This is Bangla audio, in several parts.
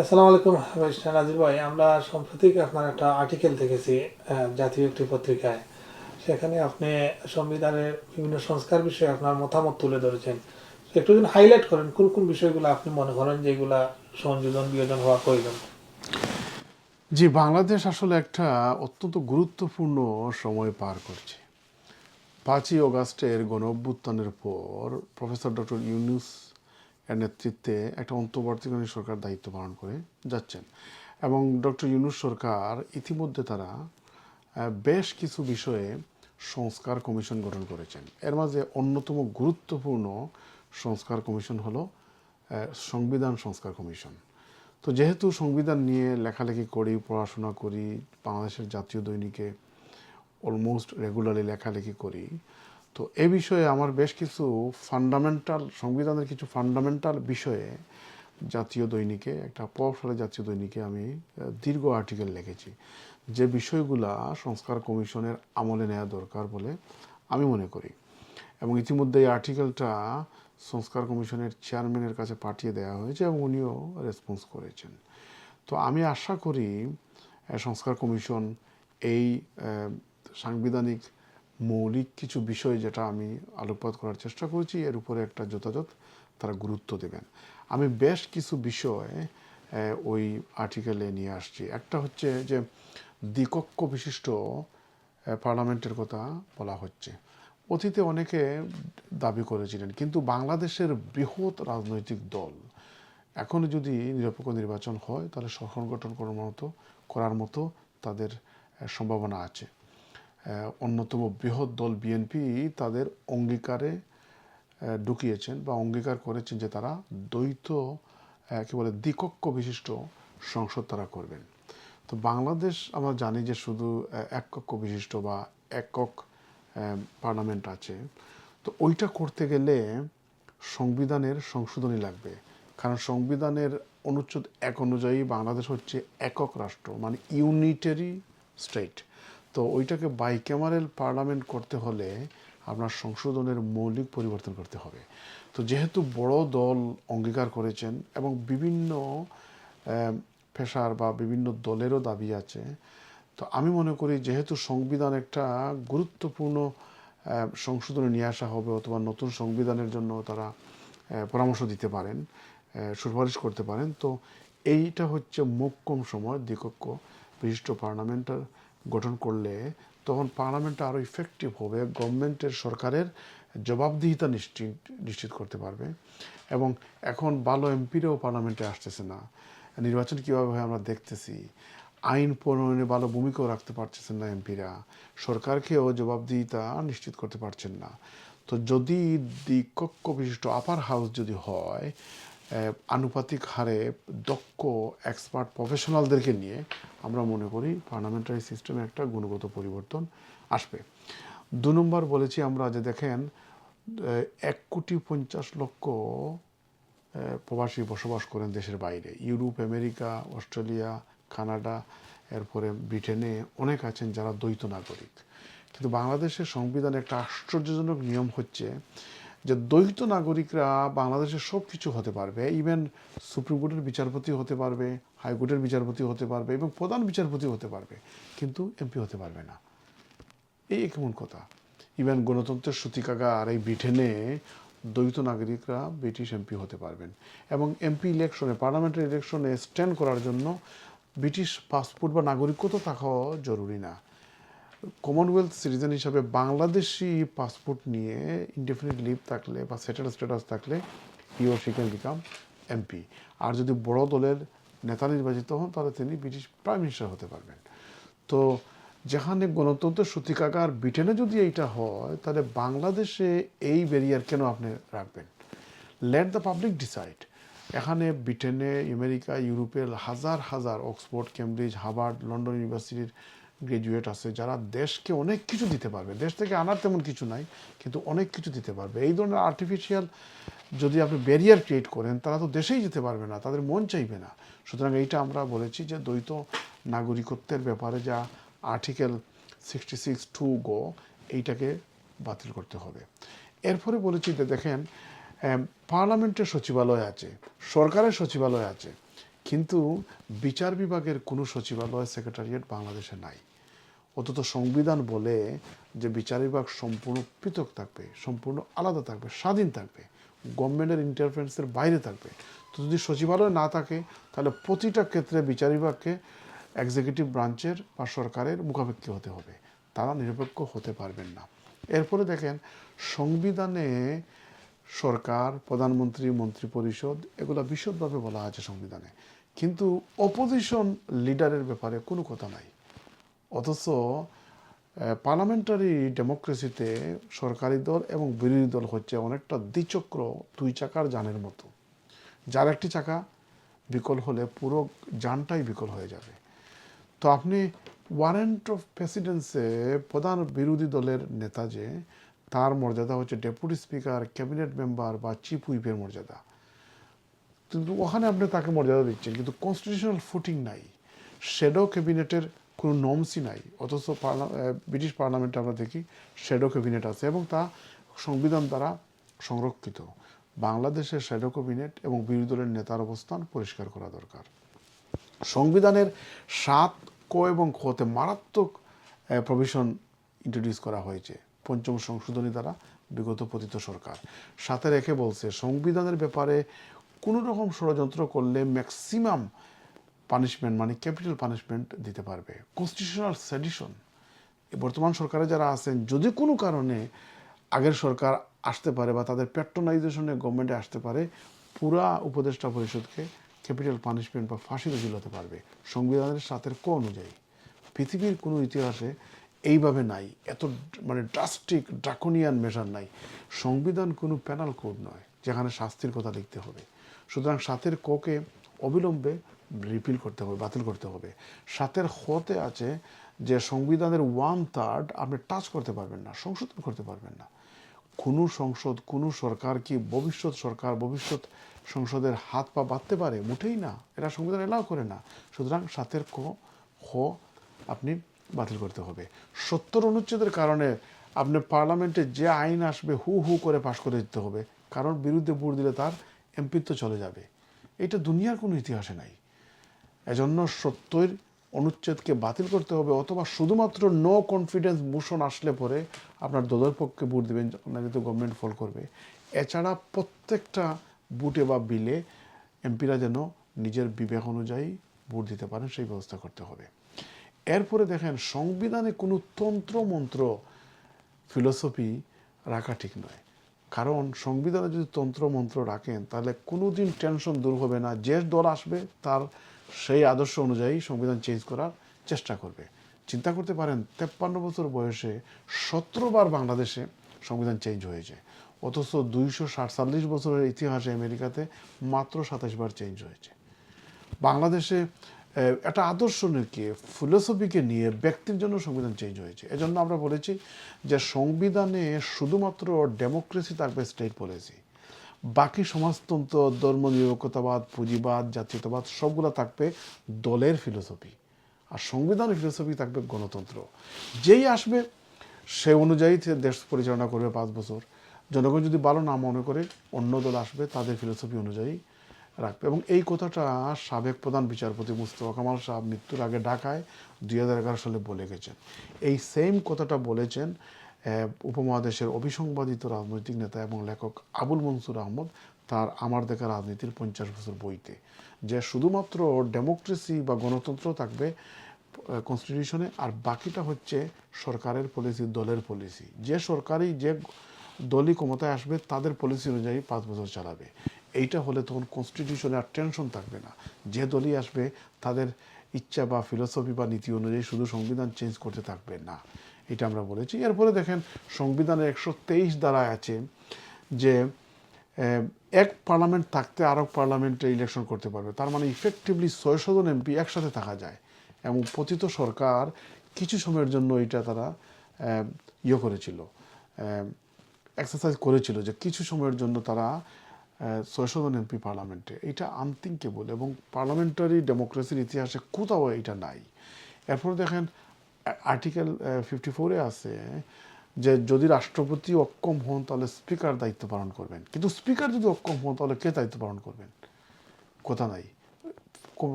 আসসালামু আলাইকুম মিস্টার নাজির ভাই, আমরা সম্প্রতি আপনার একটা আর্টিকেল দেখেছি জাতীয় একটি পত্রিকায়। সেখানে আপনি সংবিধানের বিভিন্ন সংস্কার বিষয়ে আপনার মতামত তুলে ধরেছেন। একটু যদি হাইলাইট করেন, কোন কোন বিষয়গুলো আপনি মনে করেন যে এগুলা সংযোজন, বিয়োজন হওয়া প্রয়োজন? জি, বাংলাদেশ আসলে একটা অত্যন্ত গুরুত্বপূর্ণ সময় পার করছে। পাঁচই অগাস্টের গণ পর প্রফেসর ডক্টর ইউনুস এর নেতৃত্বে একটা অন্তর্বর্তীকালীন সরকার দায়িত্ব পালন করে যাচ্ছেন। এবং ডক্টর ইউনুস সরকার ইতিমধ্যে তারা বেশ কিছু বিষয়ে সংস্কার কমিশন গঠন করেছেন। এর মাঝে অন্যতম গুরুত্বপূর্ণ সংস্কার কমিশন হলো সংবিধান সংস্কার কমিশন। তো যেহেতু সংবিধান নিয়ে লেখালেখি করি, পড়াশোনা করি, বাংলাদেশের জাতীয় দৈনিকে অলমোস্ট রেগুলারলি লেখালেখি করি তো এ বিষয়ে আমার বেশ কিছু ফান্ডামেন্টাল সংবিধানের কিছু ফান্ডামেন্টাল বিষয়ে জাতীয় দৈনিকে, একটা প্রভাবশালী জাতীয় দৈনিকে আমি দীর্ঘ আর্টিকেল লিখেছি। যে বিষয়গুলা সংস্কার কমিশনের আমলে নেওয়া দরকার বলে আমি মনে করি। এবং ইতিমধ্যে এই আর্টিকেলটা সংস্কার কমিশনের চেয়ারম্যানের কাছে পাঠিয়ে দেওয়া হয়েছে এবং উনিও রেসপন্স করেছেন। তো আমি আশা করি সংস্কার কমিশন এই সাংবিধানিক মৌলিক কিছু বিষয় যেটা আমি আলোকপাত করার চেষ্টা করেছি, এর উপরে একটা যথাযথ তারা গুরুত্ব দেবেন। আমি বেশ কিছু বিষয় ওই আর্টিকেলে নিয়ে আসছি। একটা হচ্ছে যে দ্বিকক্ষ বিশিষ্ট পার্লামেন্টের কথা বলা হচ্ছে। অতীতে অনেকে দাবি করেছিলেন, কিন্তু বাংলাদেশের বৃহৎ রাজনৈতিক দল এখন যদি নিরপেক্ষ নির্বাচন হয়, তাহলে সরকার গঠন করার মতো করার মতো তাদের সম্ভাবনা আছে। অন্যতম বৃহৎ দল বিএনপি তাদের অঙ্গীকারে ঢুকিয়েছেন বা অঙ্গীকার করেছেন যে তারা দ্বৈত কি বলে, দ্বিকক্ষ বিশিষ্ট সংসদ তারা করবেন। তো বাংলাদেশ আমরা জানি যে শুধু এক কক্ষ বিশিষ্ট বা একক পার্লামেন্ট আছে। তো ওইটা করতে গেলে সংবিধানের সংশোধনী লাগবে। কারণ সংবিধানের অনুচ্ছেদ এক অনুযায়ী বাংলাদেশ হচ্ছে একক রাষ্ট্র মানে ইউনিটারি স্টেট তো ওইটাকে বাইক্যামারেল পার্লামেন্ট করতে হলে আপনার সংশোধনের মৌলিক পরিবর্তন করতে হবে। তো যেহেতু বড় দল অঙ্গীকার করেছেন এবং বিভিন্ন পেশার বা বিভিন্ন দলেরও দাবি আছে, তো আমি মনে করি যেহেতু সংবিধান একটা গুরুত্বপূর্ণ সংশোধনে নিয়ে আসা হবে অথবা নতুন সংবিধানের জন্য তারা পরামর্শ দিতে পারেন সুপারিশ করতে পারেন, তো এইটা হচ্ছে মোক্ষম সময় দ্বিকক্ষ বিশিষ্ট পার্লামেন্টার গঠন করলে তখন পার্লামেন্টটা আরও ইফেক্টিভ হবে গভর্নমেন্টের সরকারের জবাবদিহিতা নিশ্চিত নিশ্চিত করতে পারবে। এবং এখন ভালো এমপিরাও পার্লামেন্টে আসতেছে না। নির্বাচন কীভাবে হয় আমরা দেখতেছি। আইন প্রণয়নে ভালো ভূমিকাও রাখতে পারতেছেন না এমপিরা। সরকারকেও জবাবদিহিতা নিশ্চিত করতে পারছেন না। তো যদি দ্বিকক্ষ বিশিষ্ট আপার হাউস যদি হয় আনুপাতিক হারে দক্ষ এক্সপার্ট প্রফেশনালদেরকে নিয়ে আমরা মনে করি পার্লামেন্টারি সিস্টেমে একটা গুণগত পরিবর্তন আসবে। দু নম্বর বলেছি আমরা যে দেখেন এক কোটি পঞ্চাশ লক্ষ প্রবাসী বসবাস করেন দেশের বাইরে। ইউরোপ, আমেরিকা, অস্ট্রেলিয়া, কানাডা, এরপরে ব্রিটেনে অনেক আছেন যারা দ্বৈত নাগরিক। কিন্তু বাংলাদেশের সংবিধানে একটা আশ্চর্যজনক নিয়ম হচ্ছে যে দ্বৈত নাগরিকরা বাংলাদেশের সব কিছু হতে পারবে ইভেন সুপ্রিম কোর্টের বিচারপতি হতে পারবে হাইকোর্টের বিচারপতি হতে পারবে, এবং প্রধান বিচারপতি হতে পারবে, কিন্তু এমপি হতে পারবে না। এই কেমন কথা। ইভেন গণতন্ত্রের সূতিকাগা আর এই ব্রিটেনে দ্বৈত নাগরিকরা ব্রিটিশ এমপি হতে পারবেন, এবং এমপি ইলেকশনে পার্লামেন্টারি ইলেকশনে স্ট্যান্ড করার জন্য ব্রিটিশ পাসপোর্ট বা নাগরিকত্ব থাকাও জরুরি না। কমনওয়েলথ সিটিজেন হিসাবে বাংলাদেশি পাসপোর্ট নিয়ে ইনডেফিনিট লিভ থাকলে বা সেটেল স্ট্যাটাস থাকলে your she can become MP আর যদি বড় দলের নেতা নির্বাচিত হন, তাহলে তিনি ব্রিটিশ প্রাইম মিনিস্টার হতে পারবেন। তো যেখানে গণতন্ত্রের সূতিকাগার ব্রিটেনে যদি এইটা হয়, তাহলে বাংলাদেশে এই ব্যারিয়ার কেন আপনি রাখবেন? লেট দ্য পাবলিক ডিসাইড এখানে ব্রিটেনে, আমেরিকা, ইউরোপের হাজার হাজার অক্সফোর্ড কেমব্রিজ হার্ভার্ড লন্ডন ইউনিভার্সিটির গ্রাজুয়েট আছে, যারা দেশকে অনেক কিছু দিতে পারবে। দেশ থেকে আনার তেমন কিছু নাই, কিন্তু অনেক কিছু দিতে পারবে। এই ধরনের আর্টিফিশিয়াল যদি আপনি ব্যারিয়ার ক্রিয়েট করেন, তারা তো দেশেই যেতে পারবে না, তাদের মন চাইবে না। সুতরাং এইটা আমরা বলেছি যে দ্বৈত নাগরিকত্বের ব্যাপারে যা আর্টিকেল সিক্সটি সিক্স টু গো এইটাকে বাতিল করতে হবে। এরপরে বলেছি যে দেখেন পার্লামেন্টের সচিবালয় আছে, সরকারের সচিবালয় আছে, কিন্তু বিচার বিভাগের কোনো সচিবালয় সেক্রেটারিয়েট বাংলাদেশে নাই। অথচ সংবিধান বলে যে বিচার বিভাগ সম্পূর্ণ পৃথক থাকবে, সম্পূর্ণ আলাদা থাকবে, স্বাধীন থাকবে, গভর্নমেন্টের ইন্টারফারেন্সের বাইরে থাকবে। তো যদি সচিবালয় না থাকে, তাহলে প্রতিটা ক্ষেত্রে বিচার বিভাগকে এক্সিকিউটিভ ব্রাঞ্চের বা সরকারের মুখাপেক্ষি হতে হবে। তারা নিরপেক্ষ হতে পারবেন না। এরপরে দেখেন, সংবিধানে সরকার, প্রধানমন্ত্রী মন্ত্রী পরিষদ এগুলো বিশদভাবে বলা আছে সংবিধানে। কিন্তু অপোজিশন লিডারের ব্যাপারে কোনো কথা নাই। অথচ পার্লামেন্টারি ডেমোক্রেসিতে সরকারি দল এবং বিরোধী দল হচ্ছে অনেকটা দ্বিচক্র, দুই চাকার যানের মতো। যার একটি চাকা বিকল হলে পুরো যানটাই বিকল হয়ে যাবে। তো আপনি ওয়ারেন্ট অফ প্রেসিডেন্সে প্রধান বিরোধী দলের নেতা যে, তার মর্যাদা হচ্ছে ডেপুটি স্পিকার ক্যাবিনেট মেম্বার বা চিফ হুইপের মর্যাদা। কিন্তু ওখানে আপনি তাকে মর্যাদা দিচ্ছেন, কিন্তু কনস্টিটিউশনাল ফুটিং নাই। শ্যাডো ক্যাবিনেটের কোনো নর্মসই নাই। অথচ ব্রিটিশ পার্লামেন্টে আমরা দেখি শ্যাডো ক্যাবিনেট আছে এবং তা সংবিধান দ্বারা সংরক্ষিত। বাংলাদেশের শ্যাডো ক্যাবিনেট এবং বিরোধী দলের নেতার অবস্থান পরিষ্কার করা দরকার। সংবিধানের সাত ক এবং খতে মারাত্মক প্রভিশন ইন্ট্রোডিউস করা হয়েছে পঞ্চম সংশোধনী দ্বারা বিগত পতিত সরকার। সাথে রেখে বলছে, সংবিধানের ব্যাপারে কোনো রকম ষড়যন্ত্র করলে ম্যাক্সিমাম পানিশমেন্ট মানে ক্যাপিটাল পানিশমেন্ট দিতে পারবে। কনস্টিটিউশনাল সেডিশন বর্তমান সরকারে যারা আছেন, যদি কোনো কারণে আগের সরকার আসতে পারে বা তাদের প্যাট্রোনাইজেশনে গভর্নমেন্টে আসতে পারে, পুরা উপদেষ্টা পরিষদকে ক্যাপিটাল পানিশমেন্ট বা ফাঁসিতে ঝুলাতে পারবে। সংবিধানের সাথের ক অনুযায়ী। পৃথিবীর কোনো ইতিহাসে এইভাবে নাই। এত মানে ড্রাস্টিক ড্রাকোনিয়ান মেজার নাই। সংবিধান কোনো প্যানাল কোড নয়, যেখানে শাস্তির কথা লিখতে হবে। সুতরাং সাতের ককে অবিলম্বে রিপিল করতে হবে, বাতিল করতে হবে। সাতের হতে আছে যে সংবিধানের ওয়ান থার্ড আপনি টাচ করতে পারবেন না, সংশোধন করতে পারবেন না। কোনো সংসদ, কোনো সরকার কি ভবিষ্যৎ সরকার, ভবিষ্যৎ সংসদের হাত পা বাঁধতে পারে? মোটেই না। এরা সংবিধান এলাও করে না। সুতরাং সাতের ক, খ আপনি বাতিল করতে হবে। সত্তর অনুচ্ছেদের কারণে আপনি পার্লামেন্টে যে আইন আসবে, হু হু করে পাশ করে দিতে হবে। কারণ বিরুদ্ধে ভোট দিলে তার এমপিত্ব চলে যাবে। এটা দুনিয়ার কোনো ইতিহাসে নাই। এজন্য সত্যের অনুচ্ছেদকে বাতিল করতে হবে অথবা শুধুমাত্র নো কনফিডেন্স মোশন আসলে পরে আপনার দলের পক্ষে ভোট দেবেন আপনাকে তো গভর্নমেন্ট ফল করবে। এছাড়া প্রত্যেকটা বুটে বা বিলে এমপিরা যেন নিজের বিবেক অনুযায়ী ভোট দিতে পারেন, সেই ব্যবস্থা করতে হবে। এরপরে দেখেন, সংবিধানে কোনো তন্ত্র মন্ত্র ফিলোসফি রাখা ঠিক নয়। কারণ সংবিধানে যদি তন্ত্র মন্ত্র রাখেন, তাহলে কোনোদিন টেনশন দূর হবে না। যে দল আসবে, তার সেই আদর্শ অনুযায়ী সংবিধান চেঞ্জ করার চেষ্টা করবে। চিন্তা করতে পারেন, তেপ্পান্ন বছর বয়সে সতেরো বার বাংলাদেশে সংবিধান চেঞ্জ হয়েছে। অথচ দুইশো সাতচল্লিশ বছরের ইতিহাসে আমেরিকাতে মাত্র সাতাশ বার চেঞ্জ হয়েছে। বাংলাদেশে একটা আদর্শ নিয়ে ফিলোসফিকে নিয়ে ব্যক্তির জন্য সংবিধান চেঞ্জ হয়েছে। এজন্য আমরা বলেছি যে সংবিধানে শুধুমাত্র ডেমোক্রেসি থাকবে স্টেট পলিসি বাকি সমাজতন্ত্র, ধর্ম ধর্মনিরপেক্ষতাবাদ পুঁজিবাদ, জাতীয়তাবাদ, সবগুলো থাকবে দলের ফিলোসফি আর সংবিধানের ফিলোসফি থাকবে গণতন্ত্র। যেই আসবে, সে অনুযায়ী দেশ পরিচালনা করবে পাঁচ বছর। জনগণ যদি ভালো না মনে করে, অন্য দল আসবে, তাদের ফিলোসফি অনুযায়ী রাখবে। এবং এই কথাটা সাবেক প্রধান বিচারপতি মুস্তফা কামাল সাহেব মৃত্যুর আগে ঢাকায় দুই হাজার এগারো সালে বলে গেছেন। এই সেম কথাটা বলেছেন উপমহাদেশের অভিসংবাদিত রাজনৈতিক নেতা এবং লেখক আবুল মনসুর আহমদ তার আমার দেখা রাজনীতির পঞ্চাশ বছর বইতে, যে শুধুমাত্র ডেমোক্রেসি বা গণতন্ত্র থাকবে কনস্টিটিউশনে আর বাকিটা হচ্ছে সরকারের পলিসি দলের পলিসি যে সরকারি যে দলই ক্ষমতায় আসবে, তাদের পলিসি অনুযায়ী পাঁচ বছর চালাবে। এইটা হলে তখন কনস্টিটিউশনে আর টেনশন থাকবে না। যে দলই আসবে, তাদের ইচ্ছা বা ফিলোসফি বা নীতি অনুযায়ী শুধু সংবিধান চেঞ্জ করতে থাকবে না। এটা আমরা বলেছি। এরপরে দেখেন, সংবিধানের একশো তেইশ দ্বারা আছে যে এক পার্লামেন্ট থাকতে আরও পার্লামেন্টে ইলেকশন করতে পারবে। তার মানে ইফেক্টিভলি ছয়শো জন এমপি একসাথে থাকা যায় এবং পতিত সরকার কিছু সময়ের জন্য এটা তারা ইয়ে করেছিল এক্সারসাইজ করেছিল যে কিছু সময়ের জন্য তারা ছয়শো জন এমপি পার্লামেন্টে। এটা আনথিঙ্কেবল এবং পার্লামেন্টারি ডেমোক্রেসির ইতিহাসে কোথাও এটা নাই। এরপর দেখেন আর্টিকেল ফিফটি ফোরে আছে যে যদি রাষ্ট্রপতি অক্ষম হন, তাহলে স্পিকার দায়িত্ব পালন করবেন। কিন্তু স্পিকার যদি অক্ষম হন, তাহলে কে দায়িত্ব পালন করবেন? কথা নাই।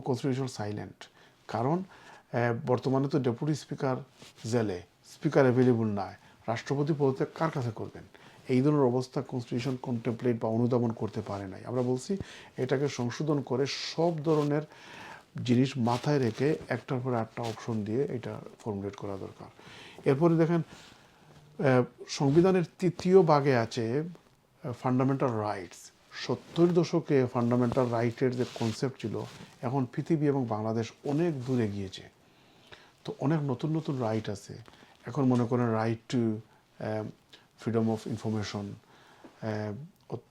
কনস্টিটিউশন সাইলেন্ট কারণ বর্তমানে তো ডেপুটি স্পিকার জেলে স্পিকার অ্যাভেলেবল নয় রাষ্ট্রপতি পদত্যাগ কার কাছে করবেন? এই ধরনের অবস্থা কনস্টিটিউশন কন্টেমপ্লেট বা অনুধাবন করতে পারে নাই। আমরা বলছি, এটাকে সংশোধন করে সব ধরনের জিনিস মাথায় রেখে একটার পর একটা অপশন দিয়ে এটা ফর্মুলেট করা দরকার। এরপরে দেখেন সংবিধানের তৃতীয় ভাগে আছে ফান্ডামেন্টাল রাইটস সত্তর দশকে ফান্ডামেন্টাল রাইটের যে কনসেপ্ট ছিল, এখন পৃথিবী এবং বাংলাদেশ অনেক দূরে গিয়েছে। তো অনেক নতুন নতুন রাইট আছে। এখন মনে করেন right to freedom of information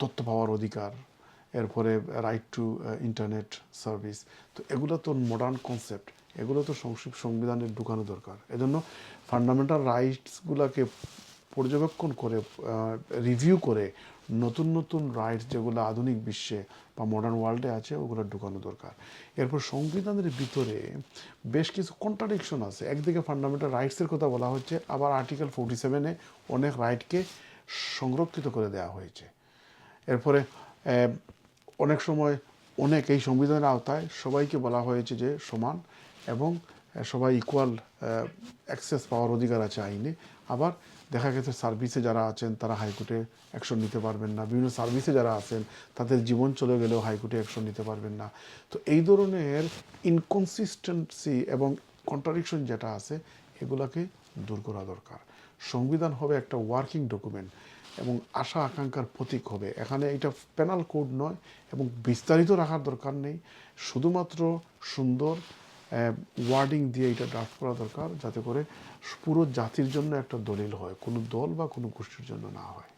তথ্য পাওয়ার অধিকার এরপরে রাইট টু ইন্টারনেট সার্ভিস তো এগুলো তো মডার্ন কনসেপ্ট এগুলো তো সংসদ সংবিধানে ঢুকানো দরকার। এজন্য ফান্ডামেন্টাল রাইটসগুলোকে পর্যবেক্ষণ করে রিভিউ করে নতুন নতুন রাইটস যেগুলো আধুনিক বিশ্বে বা মডার্ন ওয়ার্ল্ডে আছে ওগুলো ঢুকানো দরকার। এরপর সংবিধানের ভিতরে বেশ কিছু কন্ট্রাডিকশন আছে। একদিকে ফান্ডামেন্টাল রাইটসের কথা বলা হচ্ছে আবার আর্টিকেল ফোর্টি সেভেনে অনেক রাইটকে সংরক্ষিত করে দেওয়া হয়েছে। এরপরে আহ, অনেক সময় অনেক এই সংবিধানের আওতায় সবাইকে বলা হয়েছে যে সমান এবং সবাই ইকুয়াল অ্যাক্সেস পাওয়ার অধিকার আছে আইনে। আবার দেখা গেছে সার্ভিসে যারা আছেন তারা হাইকোর্টে অ্যাকশন নিতে পারবেন না। বিভিন্ন সার্ভিসে যারা আছেন তাদের জীবন চলে গেলেও হাইকোর্টে অ্যাকশন নিতে পারবেন না। তো এই ধরনের ইনকনসিস্টেন্সি এবং কন্ট্রাডিকশন যেটা আছে, এগুলাকে দূর করা দরকার। সংবিধান হবে একটা ওয়ার্কিং ডকুমেন্ট এবং আশা আকাঙ্ক্ষার প্রতীক হবে। এখানে এটা পেনাল কোড নয় এবং বিস্তারিত রাখার দরকার নেই। শুধুমাত্র সুন্দর ওয়ার্ডিং দিয়ে এটা ড্রাফট করা দরকার যাতে করে পুরো জাতির জন্য একটা দলিল হয়। কোনো দল বা কোনো গোষ্ঠীর জন্য না হয়।